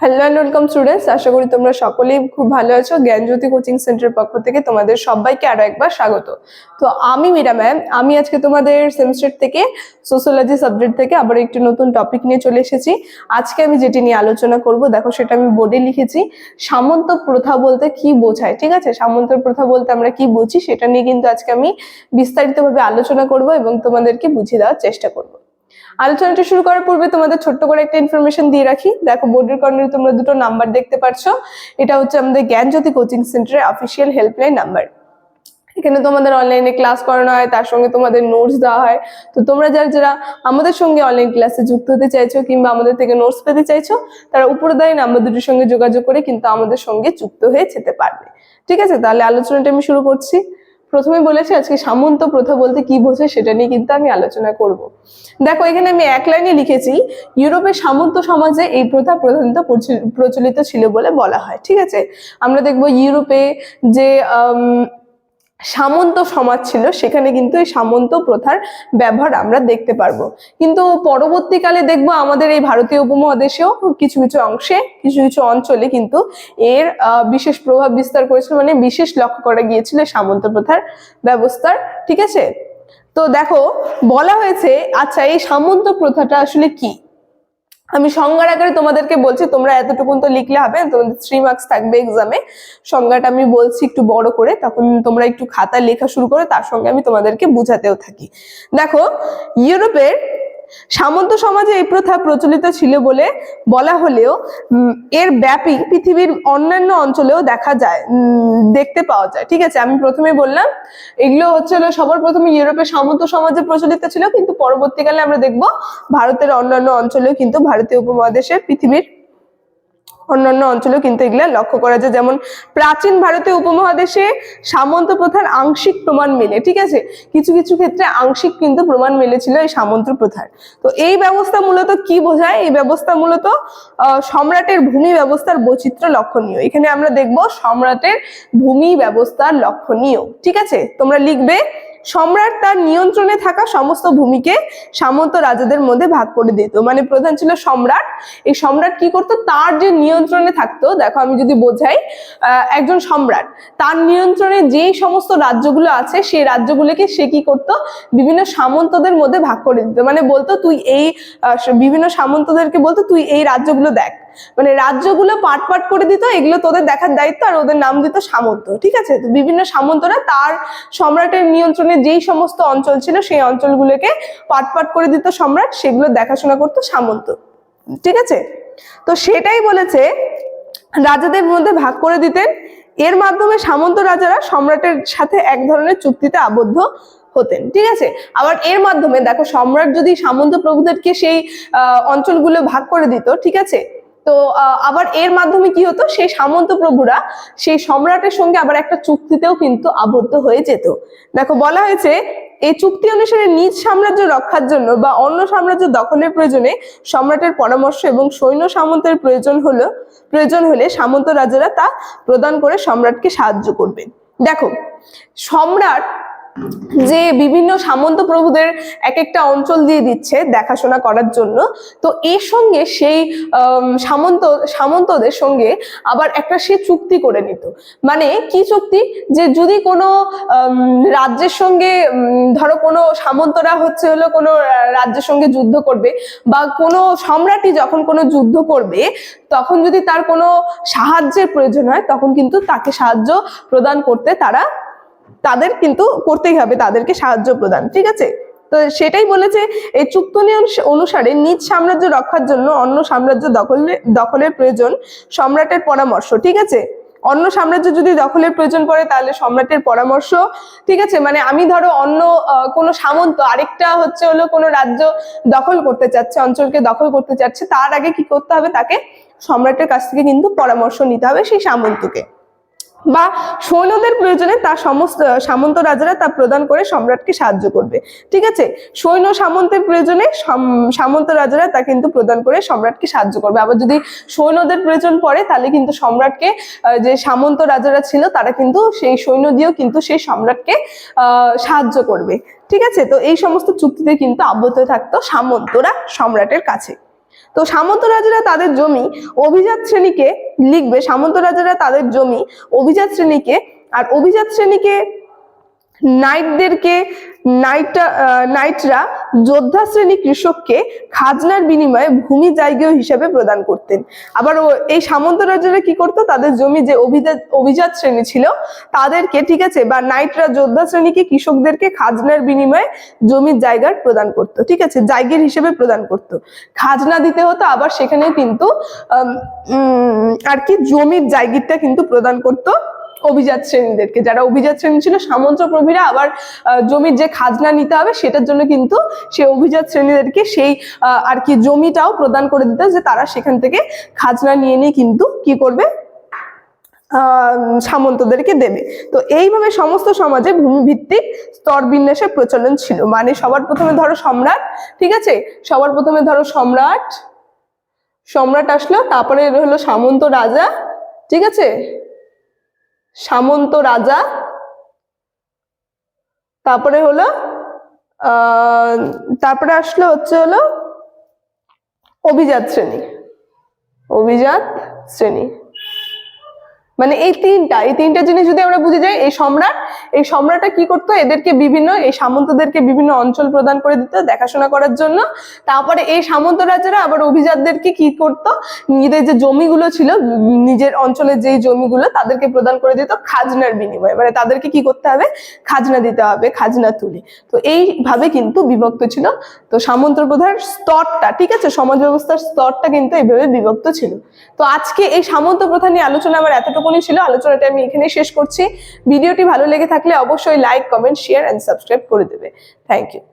Hello and welcome students আশা করি তোমরা সকলেই খুব ভালো আছো। জ্ঞানজ্যোতি কোচিং সেন্টারের পক্ষ থেকে তোমাদের সবাইকে আরও একবার স্বাগত। তো আমি মীরা ম্যাম আমি আজকে তোমাদের সেমিস্টার থেকে সোশ্যোলজি সাবজেক্ট থেকে আবার একটি নতুন টপিক নিয়ে চলে এসেছি। আজকে আমি যেটি নিয়ে আলোচনা করব, দেখো সেটা আমি বোর্ডে লিখেছি। সামন্ত প্রথা বলতে কি বোঝায়, ঠিক আছে? সামন্ত প্রথা বলতে আমরা কি বুঝি সেটা নিয়ে কিন্তু আজকে আমি বিস্তারিতভাবে আলোচনা করব এবং তোমাদেরকে বুঝিয়ে দেওয়ার চেষ্টা করব। আলোচনাটা শুরু করার পূর্বে তোমাদের ছোট্ট করে একটা ইনফরমেশন দিয়ে রাখি। দেখো বোর্ডের কর্নারে তোমরা দুটো নাম্বার দেখতে পাচ্ছ এটা হচ্ছে আমাদের জ্ঞানজ্যোতি কোচিং সেন্টারের অফিসিয়াল হেল্পলাইন নাম্বার এখানে তোমাদের অনলাইনে ক্লাস করানো হয়, তার সঙ্গে তোমাদের নোটস দেওয়া হয়। তো তোমরা যারা যারা আমাদের সঙ্গে অনলাইন ক্লাসে যুক্ত হতে চাইছো কিংবা আমাদের থেকে নোটস পেতে চাইছো, তারা উপরে দেয় নাম্বার দুটির সঙ্গে যোগাযোগ করে কিন্তু আমাদের সঙ্গে যুক্ত হয়ে যেতে পারবে। ঠিক আছে? তাহলে আলোচনাটা আমি শুরু করছি। প্রথমে বলেছি, আজকে সামন্ত প্রথা বলতে কি বোঝে সেটা নিয়ে কিন্তু আমি আলোচনা করব। দেখো, এখানে আমি এক লাইনে লিখেছি ইউরোপের সামন্ত সমাজে এই প্রথা প্রধানত প্রচল- প্রচলিত ছিল বলে বলা হয়। ঠিক আছে? আমরা দেখব ইউরোপে যে সামন্ত সমাজ ছিল, সেখানে কিন্তু এই সামন্ত প্রথার ব্যবহার আমরা দেখতে পারব। কিন্তু পরবর্তীকালে দেখব আমাদের এই ভারতীয় উপমহাদেশেও কিছু কিছু অংশে, কিছু কিছু অঞ্চলে কিন্তু এর বিশেষ প্রভাব বিস্তার করেছিল মানে বিশেষ লক্ষ্য করা গিয়েছিল সামন্ত প্রথার ব্যবস্থার, ঠিক আছে? তো দেখো, বলা হয়েছে আচ্ছা এই সামন্ত প্রথাটা আসলে কি? আমি সংজ্ঞার আকারে তোমাদেরকে বলছি, তোমরা এতটুকুন তো লিখলে হবে, তোমাদের থ্রি মার্কস থাকবে এক্সামে সংজ্ঞাটা আমি বলছি একটু বড় করে, তখন তোমরা একটু খাতা লেখা শুরু করে, তার সঙ্গে আমি তোমাদেরকে বুঝাতেও থাকি। দেখো, ইউরোপের সামন্ত সমাজে এই প্রথা প্রচলিত ছিল বলে বলা হলেও এর ব্যাপী পৃথিবীর অন্যান্য অঞ্চলেও দেখা যায় দেখতে পাওয়া যায়। ঠিক আছে, আমি প্রথমে বললাম, এগুলো হচ্ছে সবার প্রথমে ইউরোপের সামন্ত সমাজে প্রচলিত ছিল, কিন্তু পরবর্তীকালে আমরা দেখব, ভারতের অন্যান্য অঞ্চলেও কিন্তু ভারতীয় উপমহাদেশের পৃথিবীর অন্যান্য অঞ্চলেও কিন্তু এগুলা লক্ষ্য করা যায়। যেমন প্রাচীন ভারতীয় উপমহাদেশে সামন্ত প্রথার আংশিক প্রমাণ মেলে, ঠিক আছে? কিছু কিছু ক্ষেত্রে আংশিক কিন্তু প্রমাণ মেলেছিল এই সামন্ত প্রথার। তো এই ব্যবস্থা মূলত কি বোঝায়? এই ব্যবস্থা মূলত সম্রাটের ভূমি ব্যবস্থার বৈচিত্র্য লক্ষণীয়। এখানে আমরা দেখব সম্রাটের ভূমি ব্যবস্থার লক্ষণীয়, ঠিক আছে? তোমরা লিখবে সম্রাট তার নিয়ন্ত্রণে থাকা সমস্ত ভূমিকে সামন্ত রাজাদের মধ্যে ভাগ করে দিত। মানে প্রধান ছিল সম্রাট। এই সম্রাট কি করতো? তার যে নিয়ন্ত্রণে থাকতো, দেখো আমি যদি বোঝাই একজন সম্রাট। তার নিয়ন্ত্রণে যেই সমস্ত রাজ্যগুলো আছে, সেই রাজ্যগুলোকে সে কি করতো? বিভিন্ন সামন্তদের মধ্যে ভাগ করে দিত। মানে বলতো, তুই এই বিভিন্ন সামন্তদেরকে বলতো, তুই এই রাজ্যগুলো দেখ। মানে রাজ্যগুলো পাট পাট করে দিত, এগুলো তোদের দেখার দায়িত্ব আর ওদের নাম দিত সামন্ত, ঠিক আছে? তো বিভিন্ন সামন্তরা তার সম্রাটের নিয়ন্ত্রণে যেই সমস্ত অঞ্চল ছিল, সেই অঞ্চলগুলোকে পাট পাট করে দিত সম্রাট, সেগুলো দেখাশোনা করতো সামন্ত, ঠিক আছে? তো সেটাই বলেছে, রাজাদের মধ্যে ভাগ করে দিতেন, এর মাধ্যমে সামন্ত রাজারা সম্রাটের সাথে এক ধরনের চুক্তিতে আবদ্ধ হতেন, ঠিক আছে? আবার এর মাধ্যমে, দেখো, সম্রাট যদি সামন্ত প্রভুদেরকে সেই অঞ্চলগুলো ভাগ করে দিত, ঠিক আছে? তো আবার এর মাধ্যমে কি হতো? সেই সামন্ত প্রভুরা সেই সম্রাটের সঙ্গে আবার একটা চুক্তিতেও কিন্তু আবদ্ধ হয়ে যেত। দেখো, বলা হয়েছে, এই চুক্তি অনুসারে নিজ সাম্রাজ্য রক্ষার জন্য বা অন্য সাম্রাজ্য দখলের প্রয়োজনে সম্রাটের পরামর্শ এবং সৈন্য সামন্তের প্রয়োজন হলো, প্রয়োজন হলে সামন্ত রাজারা তা প্রদান করে সম্রাটকে সাহায্য করবে। দেখো, সম্রাট যে বিভিন্ন সামন্ত প্রভুদের এক একটা অঞ্চল দিয়ে দিচ্ছে দেখাশোনা করার জন্য। তো এর সঙ্গে সেই সামন্ত, সামন্তদের সঙ্গে আবার একটা সে চুক্তি করে নিত। মানে কি চুক্তি? যে যদি কোনো রাজ্যের সঙ্গে ধরো কোনো সামন্তরা হচ্ছে হলো কোনো রাজ্যের সঙ্গে যুদ্ধ করবে বা কোনো সম্রাটই যখন কোনো যুদ্ধ করবে, তখন যদি তার কোনো সাহায্যের প্রয়োজন হয়, তখন কিন্তু তাকে সাহায্য প্রদান করতে তারা তাদের কিন্তু করতেই হবে, তাদেরকে সাহায্য প্রদান, ঠিক আছে? তো সেটাই বলেছে, এই চুক্তি অনুস- অনুসারে নিজ সাম্রাজ্য রক্ষার জন্য অন্য সাম্রাজ্য দখলে, দখলের প্রয়োজন সম্রাটের পরামর্শ, ঠিক আছে? অন্য সাম্রাজ্য যদি দখলের প্রয়োজন পড়ে তাহলে সম্রাটের পরামর্শ, ঠিক আছে? মানে আমি ধরো অন্য কোনো সামন্ত, আরেকটা হচ্ছে হলো কোনো রাজ্য দখল করতে চাচ্ছে, অঞ্চলকে দখল করতে চাচ্ছে, তার আগে কি করতে হবে? তাকে সম্রাটের কাছ থেকে কিন্তু পরামর্শ নিতে হবে সেই সামন্তকে। বা সৈন্যদের প্রয়োজনে তার সমস্ত সামন্ত রাজারা তা প্রদান করে সম্রাটকে সাহায্য করবে। ঠিক আছে? সৈন্য সামন্তের প্রয়োজনে সাম- সামন্ত রাজারা তা কিন্তু প্রদান করে সম্রাটকে সাহায্য করবে। আবার যদি সৈন্যদের প্রয়োজন পড়ে, তাহলে কিন্তু সম্রাটকে যে সামন্ত রাজারা ছিল, তারা কিন্তু সেই সৈন্য দিয়েও কিন্তু সেই সম্রাটকে সাহায্য করবে। ঠিক আছে? তো এই সমস্ত চুক্তিতে কিন্তু আবদ্ধ থাকতো সামন্তরা সম্রাটের কাছে। তো সামন্ত রাজারা তাদের জমি অভিজাত শ্রেণীকে লিখবে সামন্ত রাজারা তাদের জমি অভিজাত শ্রেণীকে আর অভিজাত শ্রেণীকে নাইটদেরকে নাইটটা নাইটরা যোদ্ধা শ্রেণি কৃষককে খাজনার বিনিময়ে ভূমি জায়গা হিসাবে প্রদান করতেন। আবার এই সামন্ত রাজারা কি করতো? তাদের জমি যে অভিজাত অভিজাত শ্রেণি ছিল, তাদেরকে, ঠিক আছে, বা নাইটরা যোদ্ধা শ্রেণীকে কৃষকদেরকে খাজনার বিনিময়ে জমির জায়গার প্রদান করতো, ঠিক আছে, জায়গের হিসেবে প্রদান করতো। খাজনা দিতে হতো, আবার সেখানে কিন্তু আর কি জমির জায়গিরটা কিন্তু প্রদান করতো। অভিজাত শ্রেণীদেরকে। যারা অভিজাত শ্রেণি ছিল, সামন্ত প্রভীরা আবার জমির যে খাজনা নিতে হবে, সেটার জন্য কিন্তু সেই অভিজাত শ্রেণীদেরকে সেই আর কি জমিটাও প্রদান করে দিত যে তারা সেখান থেকে খাজনা নিয়ে নিয়ে কিন্তু কি করবে? সামন্তদেরকে দেবে। তো এইভাবে সমস্ত সমাজে ভূমিভিত্তিক স্তর বিন্যাসের প্রচলন ছিল। মানে সবার প্রথমে ধরো সম্রাট, ঠিক আছে? সবার প্রথমে ধরো সম্রাট সম্রাট আসলো, তারপরে হলো সামন্ত রাজা, ঠিক আছে? সামন্ত রাজা। তারপরে হলো তারপরে আসলো হচ্ছে হলো অভিজাত শ্রেণি। অভিজাত শ্রেণি। মানে এই তিনটা এই তিনটা জিনিস যদি আমরা বুঝে যাই, এই সম্রাট, এই সম্রাটটা কি করতো? এদেরকে বিভিন্ন, এই সামন্তদেরকে বিভিন্ন অঞ্চল প্রদান করে দিত দেখাশোনা করার জন্য। তারপরে এই সামন্ত রাজারা আবার অভিজাতদেরকে কি করতো? নিজেদের যে জমিগুলো ছিল, নিজের অঞ্চলের যেই জমিগুলো, তাদেরকে প্রদান করে দিত খাজনার বিনিময়ে। মানে তাদেরকে কি করতে হবে? খাজনা দিতে হবে, খাজনা তুলে। তো এইভাবে কিন্তু বিভক্ত ছিল। তো সামন্ত প্রধার স্তরটা, ঠিক আছে? সমাজ ব্যবস্থার স্তরটা কিন্তু এইভাবে বিভক্ত ছিল। তো আজকে এই সামন্ত প্রথা নিয়ে আলোচনা আমার এতটুকুনি ছিল, আলোচনাটা আমি এখানে শেষ করছি। ভিডিওটি ভালো লেগে থাকলে অবশ্যই like comment share and subscribe করে দেবে। Thank you